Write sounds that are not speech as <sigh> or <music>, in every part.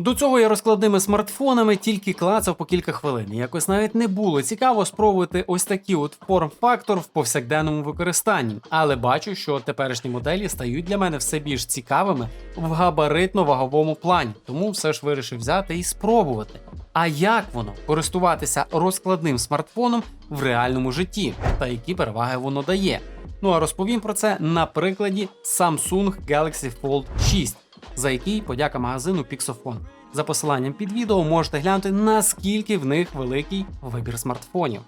До цього я розкладними смартфонами тільки клацав по кілька хвилин. Якось навіть не було цікаво спробувати ось такі от форм-фактор в повсякденному використанні. Але бачу, що теперішні моделі стають для мене все більш цікавими в габаритно-ваговому плані, тому все ж вирішив взяти і спробувати. А як воно користуватися розкладним смартфоном в реальному житті та які переваги воно дає? Ну а розповім про це на прикладі Samsung Galaxy Fold 6, за який подяка магазину Pixofon. За посиланням під відео можете глянути наскільки в них великий вибір смартфонів.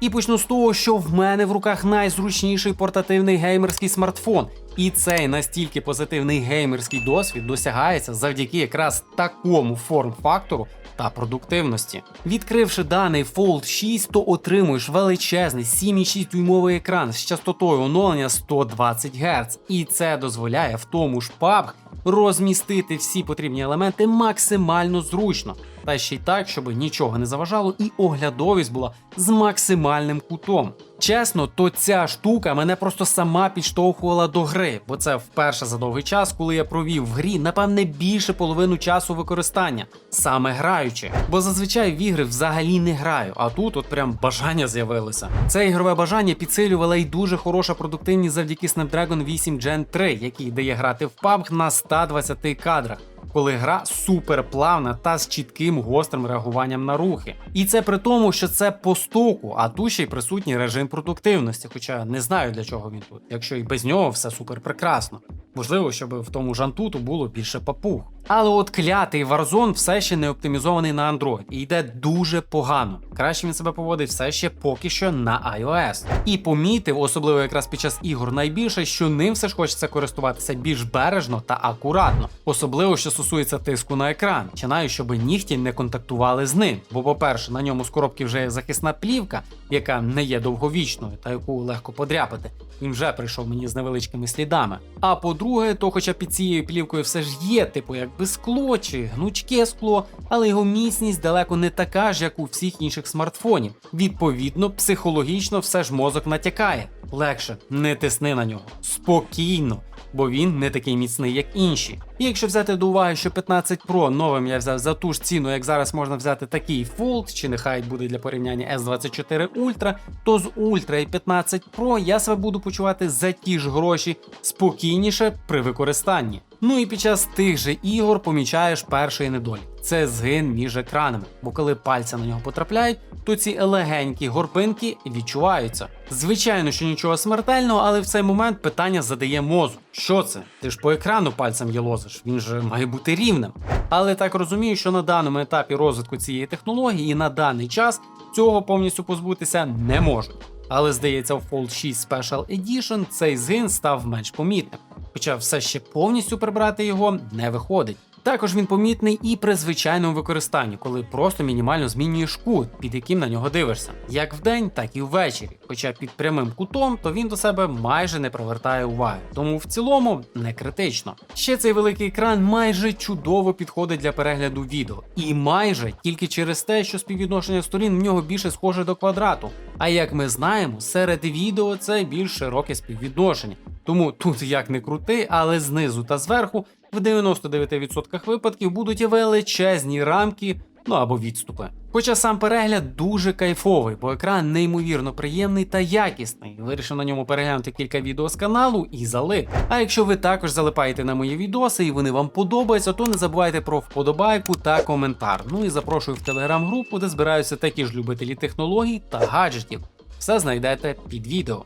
І почну з того, що в мене в руках найзручніший портативний геймерський смартфон. І цей настільки позитивний геймерський досвід досягається завдяки якраз такому форм-фактору та продуктивності. Відкривши даний Fold 6, то отримуєш величезний 7,6 дюймовий екран з частотою оновлення 120 Гц. І це дозволяє в тому ж PUBG розмістити всі потрібні елементи максимально зручно, та ще й так, щоб нічого не заважало, і оглядовість була з максимальним кутом. Чесно, то ця штука мене просто сама підштовхувала до гри, бо це вперше за довгий час, коли я провів в грі, напевне, більше половину часу використання, саме граючи. Бо зазвичай в ігри взагалі не граю, а тут от прям бажання з'явилося. Це ігрове бажання підсилювала й дуже хороша продуктивність завдяки Snapdragon 8 Gen 3, який дає грати в PUBG на 120 кадрах коли гра суперплавна та з чітким гострим реагуванням на рухи. І це при тому, що це по стоку, а тут ще й присутній режим продуктивності. Хоча не знаю для чого він тут, якщо і без нього все супер прекрасно. Можливо, щоб в тому жантуту було більше папуг. Але от клятий Warzone все ще не оптимізований на Android і йде дуже погано. Краще він себе поводить все ще поки що на iOS. І помітив, особливо якраз під час ігор, найбільше, що ним все ж хочеться користуватися більш бережно та акуратно, особливо що стосується тиску на екран. Чинаю, щоб нігті не контактували з ним. Бо, по-перше, на ньому з коробки вже є захисна плівка, яка не є довговічною та яку легко подряпати. Він вже прийшов мені з невеличкими слідами. А по-друге, то, хоча під цією плівкою все ж є, типу, якби скло чи гнучке скло, але його міцність далеко не така ж, як у всіх інших смартфонів. Відповідно, психологічно все ж мозок натякає. Легше, не тисни на нього. Спокійно, бо він не такий міцний, як інші. І якщо взяти до уваги, що 15 Pro новим я взяв за ту ж ціну, як зараз можна взяти такий Fold, чи нехай буде для порівняння S24 Ultra, то з Ultra і 15 Pro я себе буду почувати за ті ж гроші спокійніше при використанні. Ну і під час тих же ігор помічаєш перший недолік це згин між екранами, бо коли пальці на нього потрапляють, то ці легенькі горбинки відчуваються. Звичайно, що нічого смертельного, але в цей момент питання задає мозок. Що це? Ти ж по екрану пальцем єлозиш, він же має бути рівним. Але так розумію, що на даному етапі розвитку цієї технології на даний час цього повністю позбутися не можуть. Але здається, в Fold 6 Special Edition цей згин став менш помітним, хоча все ще повністю прибрати його не виходить. Також він помітний і при звичайному використанні, коли просто мінімально змінюєш кут, під яким на нього дивишся, як вдень, так і ввечері. Хоча під прямим кутом, то він до себе майже не привертає уваги, тому в цілому не критично. Ще цей великий екран майже чудово підходить для перегляду відео, і майже тільки через те, що співвідношення сторін в нього більше схоже до квадрату. А як ми знаємо, серед відео це більш широке співвідношення. Тому тут як не крути, але знизу та зверху в 99% випадків будуть величезні рамки, ну або відступи. Хоча сам перегляд дуже кайфовий, бо екран неймовірно приємний та якісний. Вирішив на ньому переглянути кілька відео з каналу і залип. А якщо ви також залипаєте на мої відоси і вони вам подобаються, то не забувайте про вподобайку та коментар. Ну і запрошую в телеграм-групу, де збираються такі ж любителі технологій та гаджетів. Все знайдете під відео.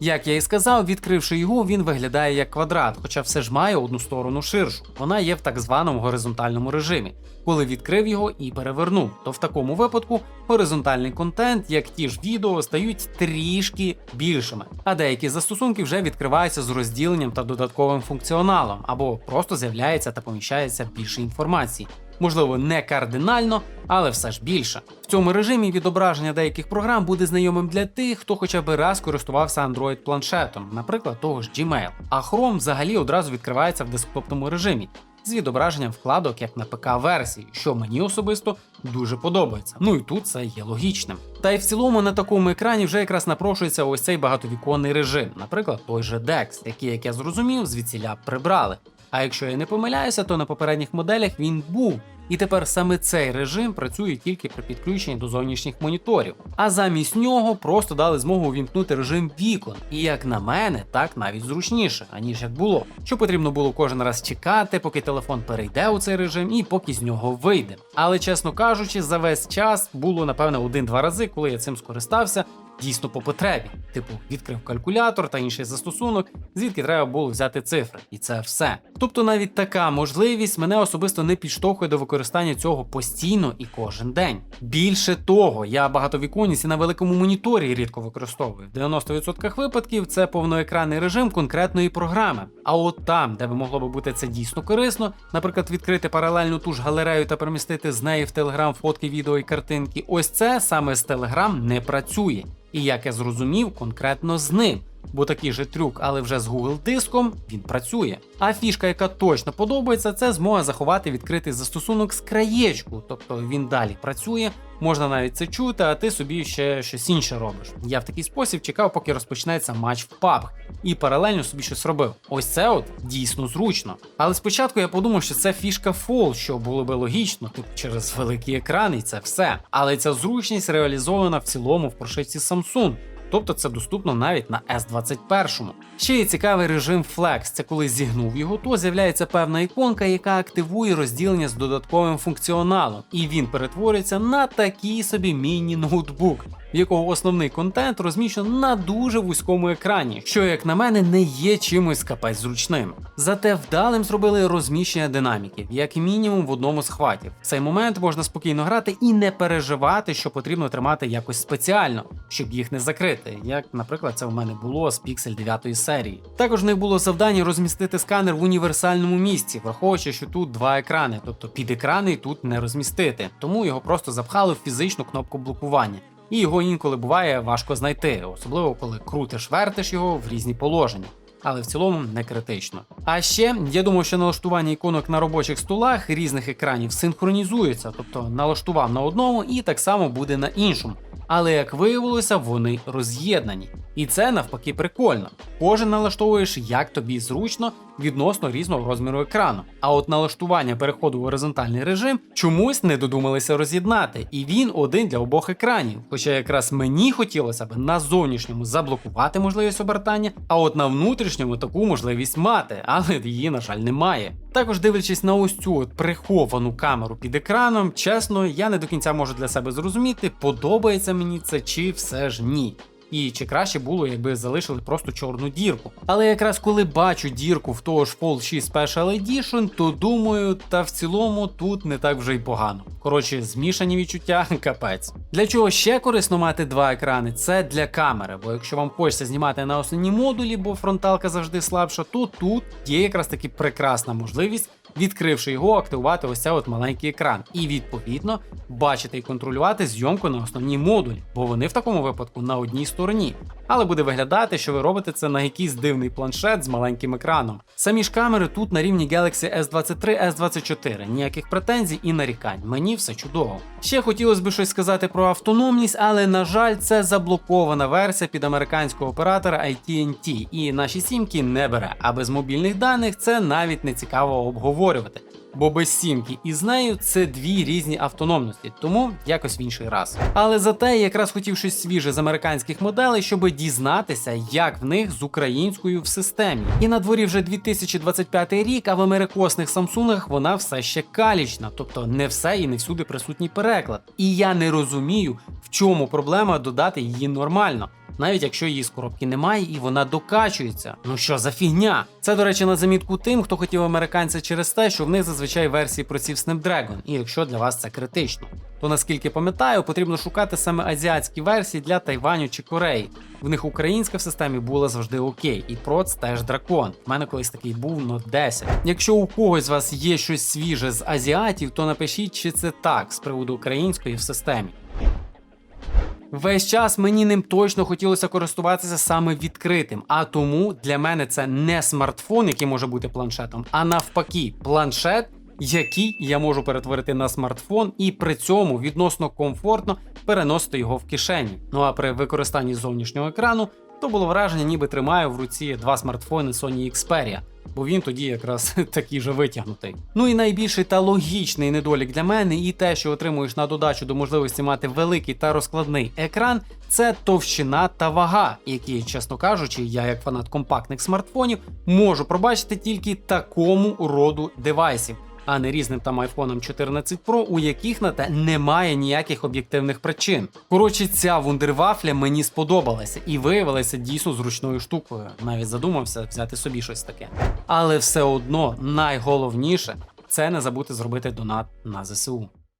Як я і сказав, відкривши його, він виглядає як квадрат, хоча все ж має одну сторону ширшу. Вона є в так званому горизонтальному режимі. Коли відкрив його і перевернув, то в такому випадку горизонтальний контент, як ті ж відео, стають трішки більшими, а деякі застосунки вже відкриваються з розділенням та додатковим функціоналом, або просто з'являється та поміщається більше інформації. Можливо, не кардинально, але все ж більше. В цьому режимі відображення деяких програм буде знайомим для тих, хто хоча б раз користувався Android планшетом, наприклад, того ж Gmail. А Chrome взагалі одразу відкривається в десктопному режимі. З відображенням вкладок як на ПК версії, що мені особисто дуже подобається. Ну і тут це є логічним. Та й в цілому на такому екрані вже якраз напрошується ось цей багатовіконний режим, наприклад, той же DeX, який, як я зрозумів, звідсіля прибрали. А якщо я не помиляюся, то на попередніх моделях він був. І тепер саме цей режим працює тільки при підключенні до зовнішніх моніторів. А замість нього просто дали змогу увімкнути режим вікон. І як на мене, так навіть зручніше, аніж як було. Що потрібно було кожен раз чекати, поки телефон перейде у цей режим і поки з нього вийде. Але чесно кажучи, за весь час було напевне один-два рази, коли я цим скористався дійсно по потребі. Типу, відкрив калькулятор та інший застосунок, звідки треба було взяти цифри, і це все. Тобто навіть така можливість мене особисто не підштовхує до використання цього постійно і кожен день. Більше того, я багатовіконність і на великому моніторі рідко використовую. В 90% випадків це повноекранний режим конкретної програми. А от там, де би могло би бути це дійсно корисно, наприклад, відкрити паралельну ту ж галерею та перемістити з неї в Telegram фотки, відео і картинки, ось це саме з Telegram не працює. І як я зрозумів, конкретно з ним. Бо такий же трюк, але вже з Google диском, він працює. А фішка, яка точно подобається, це змога заховати відкритий застосунок з краєчку, тобто він далі працює, можна навіть це чути, а ти собі ще щось інше робиш. Я в такий спосіб чекав, поки розпочнеться матч в PUBG, і паралельно собі щось робив. Ось це от дійсно зручно. Але спочатку я подумав, що це фішка Fall, що було би логічно, тут через великий екран і це все. Але ця зручність реалізована в цілому в прошивці Samsung. Тобто це доступно навіть на S21. Ще є цікавий режим Flex. Це коли зігнув його, то з'являється певна іконка, яка активує розділення з додатковим функціоналом, і він перетворюється на такий собі міні-ноутбук, в якого основний контент розміщено на дуже вузькому екрані, що, як на мене, не є чимось капець зручним. Зате вдалим зробили розміщення динаміків, як мінімум в одному з хватів. В цей момент можна спокійно грати і не переживати, що потрібно тримати якось спеціально, щоб їх не закрити, як, наприклад, це в мене було з Pixel 9 серії. Також в них було завдання розмістити сканер в універсальному місці, враховуючи, що тут два екрани, тобто під екрани тут не розмістити, тому його просто запхали в фізичну кнопку блокування і його інколи буває важко знайти, особливо коли крутиш, вертиш його в різні положення. Але в цілому не критично. А ще я думаю, що налаштування іконок на робочих столах різних екранів синхронізується, тобто налаштував на одному і так само буде на іншому. Але як виявилося, вони роз'єднані. І це навпаки прикольно. Кожен налаштовуєш, як тобі зручно відносно різного розміру екрану. А от налаштування переходу в горизонтальний режим чомусь не додумалися роз'єднати, і він один для обох екранів. Хоча якраз мені хотілося б на зовнішньому заблокувати можливість обертання, а от на внутрішньому таку можливість мати, але її, на жаль, немає. Також дивлячись на ось цю от приховану камеру під екраном, чесно, я не до кінця можу для себе зрозуміти, подобається мені це чи все ж ні. І чи краще було, якби залишили просто чорну дірку. Але якраз коли бачу дірку в того ж Fall 6 Special Edition, то думаю, та в цілому тут не так вже й погано. Коротше, змішані відчуття, <laughs> капець. Для чого ще корисно мати два екрани? Це для камери, бо якщо вам хочеться знімати на основній модулі, бо фронталка завжди слабша, то тут є якраз таки прекрасна можливість відкривши його, активувати ось цей от маленький екран, і відповідно бачити і контролювати зйомку на основній модулі, бо вони в такому випадку на одній стороні. Але буде виглядати, що ви робите це на якийсь дивний планшет з маленьким екраном. Самі ж камери тут на рівні Galaxy S23, S24, ніяких претензій і нарікань. Мені все чудово. Ще хотілося б щось сказати про автономність, але на жаль, це заблокована версія під американського оператора AT&T, і наші сімки не бере. А без мобільних даних це навіть не цікаво обговорювати бо без сімки і з нею це дві різні автономності, тому якось в інший раз. Але зате я якраз хотів щось свіже з американських моделей, щоб дізнатися, як в них з українською в системі. І на дворі вже 2025 рік, а в америкосних самсунгах вона все ще калічна, тобто не все і не всюди присутній переклад. І я не розумію, в чому проблема додати її нормально навіть якщо її з коробки немає і вона докачується. Ну що за фігня? Це, до речі, на замітку тим, хто хотів американця через те, що в них зазвичай версії проців Snapdragon, і якщо для вас це критично. То наскільки пам'ятаю, потрібно шукати саме азіатські версії для Тайваню чи Кореї. В них українська в системі була завжди окей, і проц теж дракон. У мене колись такий був Note 10. Якщо у когось з вас є щось свіже з азіатів, то напишіть, чи це так з приводу української в системі. Весь час мені ним точно хотілося користуватися саме відкритим. А тому для мене це не смартфон, який може бути планшетом, а навпаки, планшет, який я можу перетворити на смартфон, і при цьому відносно комфортно переносити його в кишені. Ну а при використанні зовнішнього екрану то було враження, ніби тримаю в руці два смартфони Sony Xperia. Бо він тоді якраз <laughs> такий же витягнутий. Ну і найбільший та логічний недолік для мене, і те, що отримуєш на додачу до можливості мати великий та розкладний екран, це товщина та вага, які, чесно кажучи, я як фанат компактних смартфонів можу пробачити тільки такому роду девайсів. А не різним там iPhone 14 Pro, у яких на те немає ніяких об'єктивних причин. Коротше, ця вундервафля мені сподобалася і виявилася дійсно зручною штукою. Навіть задумався взяти собі щось таке. Але все одно найголовніше це не забути зробити донат на ЗСУ.